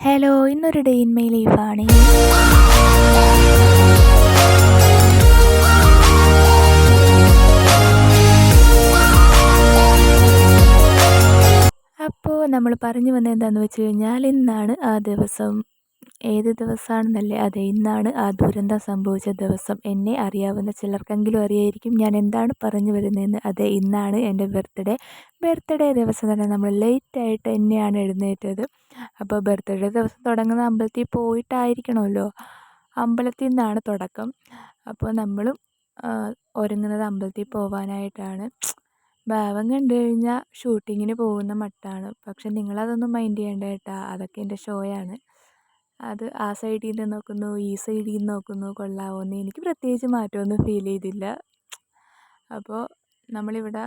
Hello ഇന്നൊരു day in my ലൈഫാണ് അപ്പോൾ നമ്മൾ പറഞ്ഞു വന്നത് എന്താണെന്ന് വെച്ച് കഴിഞ്ഞാൽ ഇന്നാണ് ആ ദിവസം. ഏത് ദിവസമാണെന്നല്ലേ അതെ ഇന്നാണ് ആ ദുരന്തം സംഭവിച്ച ദിവസം. എന്നെ അറിയാവുന്ന ചിലർക്കെങ്കിലും അറിയായിരിക്കും ഞാൻ എന്താണ് പറഞ്ഞു വരുന്നതെന്ന്. അതെ ഇന്നാണ് എന്റെ ബർത്ത്ഡേ ബർത്ത്ഡേ ദിവസം തന്നെ നമ്മൾ ലേറ്റായിട്ട് എന്നെയാണ് എഴുന്നേറ്റത്. അപ്പോൾ ബർത്ത്ഡേ ദിവസം തുടങ്ങുന്ന അമ്പലത്തിൽ പോയിട്ടായിരിക്കണമല്ലോ. അമ്പലത്തിൽ നിന്നാണ് തുടക്കം. അപ്പോൾ നമ്മളും ഒരുങ്ങുന്നത് അമ്പലത്തിൽ പോകാനായിട്ടാണ് ഭാവം കണ്ടു കഴിഞ്ഞാൽ ഷൂട്ടിങ്ങിന് പോകുന്ന മട്ടാണ്. പക്ഷെ നിങ്ങളതൊന്നും മൈൻഡ് ചെയ്യേണ്ട കേട്ടോ. അതൊക്കെ എന്റെ ഷോയാണ് അത് ആ സൈഡിൽ നിന്ന് നോക്കുന്നു ഈ സൈഡിൽ നിന്ന് നോക്കുന്നു. കൊള്ളാമോയെന്ന് എനിക്ക് പ്രത്യേകിച്ച് മാറ്റമൊന്നും ഫീൽ ചെയ്തില്ല. അപ്പോൾ നമ്മളിവിടെ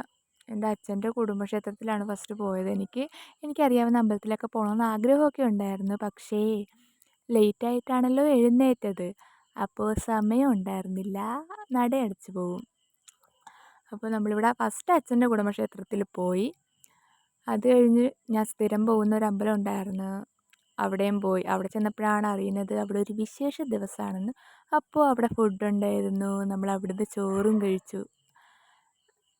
എന്റെ അച്ഛന്റെ കുടുംബക്ഷേത്രത്തിലാണ് ഫസ്റ്റ് പോയത്. എനിക്ക് എനിക്കറിയാവുന്ന അമ്പലത്തിലൊക്കെ പോകണമെന്ന് ആഗ്രഹമൊക്കെ ഉണ്ടായിരുന്നു. പക്ഷേ ലേറ്റ് ആയിട്ടാണല്ലോ എഴുന്നേറ്റത്. അപ്പോൾ സമയം ഉണ്ടായിരുന്നില്ല. നടയടിച്ചു പോകും അപ്പോൾ നമ്മളിവിടെ ഫസ്റ്റ് അച്ഛന്റെ കുടുംബക്ഷേത്രത്തിൽ പോയി. അത് കഴിഞ്ഞ് ഞാൻ സ്ഥിരം പോകുന്ന ഒരു അമ്പലം ഉണ്ടായിരുന്നു. അവിടെയും പോയി. അവിടെ ചെന്നപ്പോഴാണ് അറിയുന്നത് അവിടെ ഒരു വിശേഷ ദിവസമാണെന്ന്. അപ്പോൾ അവിടെ ഫുഡ് ഉണ്ടായിരുന്നു. നമ്മൾ അവിടുന്ന് ചോറും കഴിച്ചു.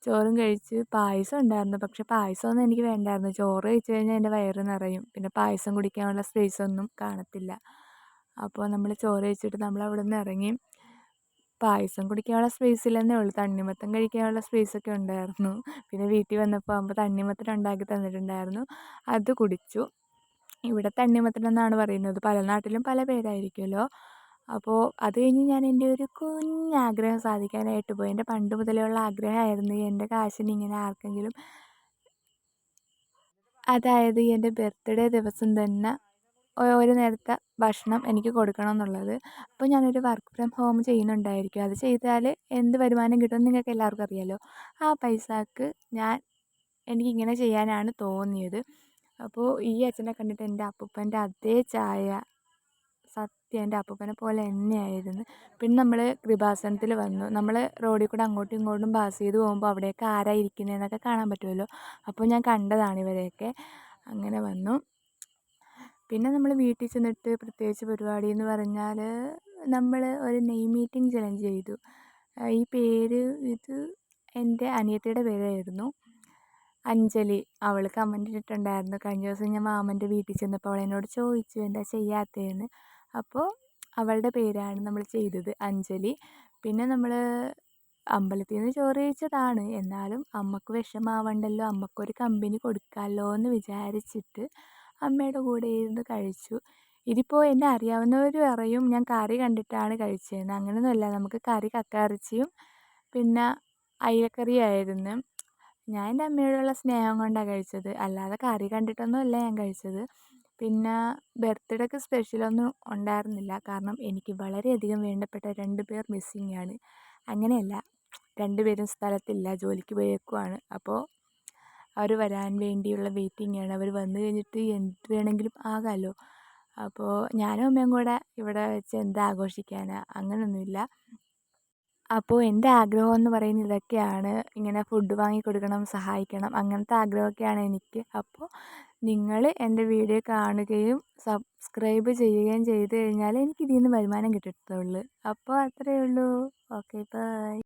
ചോറും കഴിച്ച് പായസം ഉണ്ടായിരുന്നു. പക്ഷെ പായസമൊന്നും എനിക്ക് വേണ്ടായിരുന്നു. ചോറ് കഴിച്ചു കഴിഞ്ഞാൽ എന്റെ വയറ് നിറയും. പിന്നെ പായസം കുടിക്കാനുള്ള സ്പേസൊന്നും കാണത്തില്ല. അപ്പോൾ നമ്മൾ ചോറ് കഴിച്ചിട്ട് നമ്മൾ അവിടെ നിന്ന് ഇറങ്ങി. പായസം കുടിക്കാനുള്ള സ്പേസ് ഇല്ലെന്നേ ഉള്ളൂ. തണ്ണിമത്തം കഴിക്കാനുള്ള സ്പേസൊക്കെ ഉണ്ടായിരുന്നു. പിന്നെ വീട്ടിൽ വന്നപ്പോൾ ആകുമ്പോൾ തണ്ണിമത്തം ഉണ്ടാക്കി തന്നിട്ടുണ്ടായിരുന്നു. അത് കുടിച്ചു. ഇവിടെ തണ്ണിമത്തൻ എന്നാണ് പറയുന്നത്. പല നാട്ടിലും പല പേരായിരിക്കുമല്ലോ. അപ്പോൾ അത് കഴിഞ്ഞ് ഞാൻ എന്റെ ഒരു കുഞ്ഞാഗ്രഹം സാധിക്കാനായിട്ട് പോയി. എന്റെ പണ്ട് മുതലേ മുതലുള്ള ആഗ്രഹമായിരുന്നു എന്റെ കാശിന് ഇങ്ങനെ ആർക്കെങ്കിലും അതായത് എന്റെ ബർത്ത്ഡേ ദിവസം തന്നെ ഒരു നേരത്തെ ഭക്ഷണം എനിക്ക് കൊടുക്കണം എന്നുള്ളത് അപ്പോൾ ഞാനൊരു വർക്ക് ഫ്രം ഹോം ചെയ്യുന്നുണ്ടായിരിക്കും. അത് ചെയ്താൽ എന്ത് വരുമാനം കിട്ടുമെന്ന് നിങ്ങൾക്ക് എല്ലാവർക്കും അറിയാമല്ലോ ആ പൈസക്ക് ഞാൻ എനിക്കിങ്ങനെ ചെയ്യാനാണ് തോന്നിയത്. അപ്പോൾ ഈ അച്ഛനെ കണ്ടിട്ട് എന്റെ അപ്പൂപ്പന്റെ അതേ ചായ സത്യം എന്റെ അപ്പൂപ്പനെ പോലെ തന്നെയായിരുന്നു. പിന്നെ നമ്മൾ കൃപാസനത്തിൽ വന്നു. നമ്മൾ റോഡിൽ കൂടെ അങ്ങോട്ടും ഇങ്ങോട്ടും പാസ് ചെയ്ത് പോകുമ്പോൾ അവിടെയൊക്കെ ആരാ ഇരിക്കുന്നതെന്നൊക്കെ കാണാൻ പറ്റുമല്ലോ. അപ്പോൾ ഞാൻ കണ്ടതാണ് ഇവരെയൊക്കെ. അങ്ങനെ വന്നു. പിന്നെ നമ്മൾ വീട്ടിൽ ചെന്നിട്ട് പ്രത്യേകിച്ച് പരിപാടി എന്ന് പറഞ്ഞാൽ നമ്മൾ ഒരു നെയ് മീറ്റിംഗ് ചലഞ്ച് ചെയ്തു. ഈ പേര് ഇത് എന്റെ അനിയത്തിയുടെ പേരായിരുന്നു. അഞ്ജലി. അവൾ കമന്റ് ഇട്ടിട്ടുണ്ടായിരുന്നു. കഴിഞ്ഞ ദിവസം ഞാൻ മാമന്റെ വീട്ടിൽ ചെന്നപ്പോൾ അവൾ എന്നോട് ചോദിച്ചു എന്താ ചെയ്യാത്തതെന്ന്? അപ്പോൾ അവളുടെ പേരാണ് നമ്മൾ ചെയ്തത് അഞ്ജലി. പിന്നെ നമ്മൾ അമ്പലത്തിൽ നിന്ന് ചോറ് കഴിച്ചതാണ്. എന്നാലും അമ്മയ്ക്ക് വിഷമാവണ്ടല്ലോ അമ്മക്കൊരു കമ്പനി കൊടുക്കാമല്ലോ എന്ന് വിചാരിച്ചിട്ട് അമ്മയുടെ കൂടെ ഇരുന്ന് കഴിച്ചു. ഇതിപ്പോൾ എന്നെ അറിയാവുന്നവർ പറയും ഞാൻ കറി കണ്ടിട്ടാണ് കഴിച്ചതെന്ന് അങ്ങനെയൊന്നുമല്ല നമുക്ക് കറി കക്ക പിന്നെ അയിലക്കറിയായിരുന്നു. ഞാൻ എന്റെ അമ്മയോടുള്ള സ്നേഹം കൊണ്ടാണ് കഴിച്ചത്. അല്ലാതെ കറി കണ്ടിട്ടൊന്നുമല്ല ഞാൻ കഴിച്ചത്. പിന്നെ ബർത്ത്ഡേക്ക് സ്പെഷ്യലൊന്നും ഉണ്ടായിരുന്നില്ല. കാരണം എനിക്ക് വളരെയധികം വേണ്ടപ്പെട്ട രണ്ട് പേർ മിസ്സിങ് ആണ് അങ്ങനെയല്ല രണ്ട് പേരും സ്ഥലത്തില്ല ജോലിക്ക് പോയേക്കുവാണ് അപ്പോൾ അവർ വരാൻ വേണ്ടിയുള്ള വെയിറ്റിംഗ് ആണ് അവർ വന്നു കഴിഞ്ഞിട്ട് എന്ത് വേണമെങ്കിലും ആകാമല്ലോ അപ്പോൾ ഞാനും അമ്മയും കൂടെ ഇവിടെ വെച്ച് എന്താ ആഘോഷിക്കാനാണ് അങ്ങനെയൊന്നുമില്ല അപ്പോൾ എന്റെ ആഗ്രഹം എന്ന് പറയുന്നത് ഇതൊക്കെയാണ്. ഇങ്ങനെ ഫുഡ് വാങ്ങി കൊടുക്കണം സഹായിക്കണം അങ്ങനത്തെ ആഗ്രഹമൊക്കെയാണ് എനിക്ക്. അപ്പോൾ നിങ്ങൾ എന്റെ വീഡിയോ കാണുകയും സബ്സ്ക്രൈബ് ചെയ്യുകയും ചെയ്ത് കഴിഞ്ഞാൽ എനിക്ക് ഇതിൽ നിന്ന് വരുമാനം കിട്ടത്തുള്ളൂ. അപ്പോൾ അത്രയേ ഉള്ളൂ. Okay bye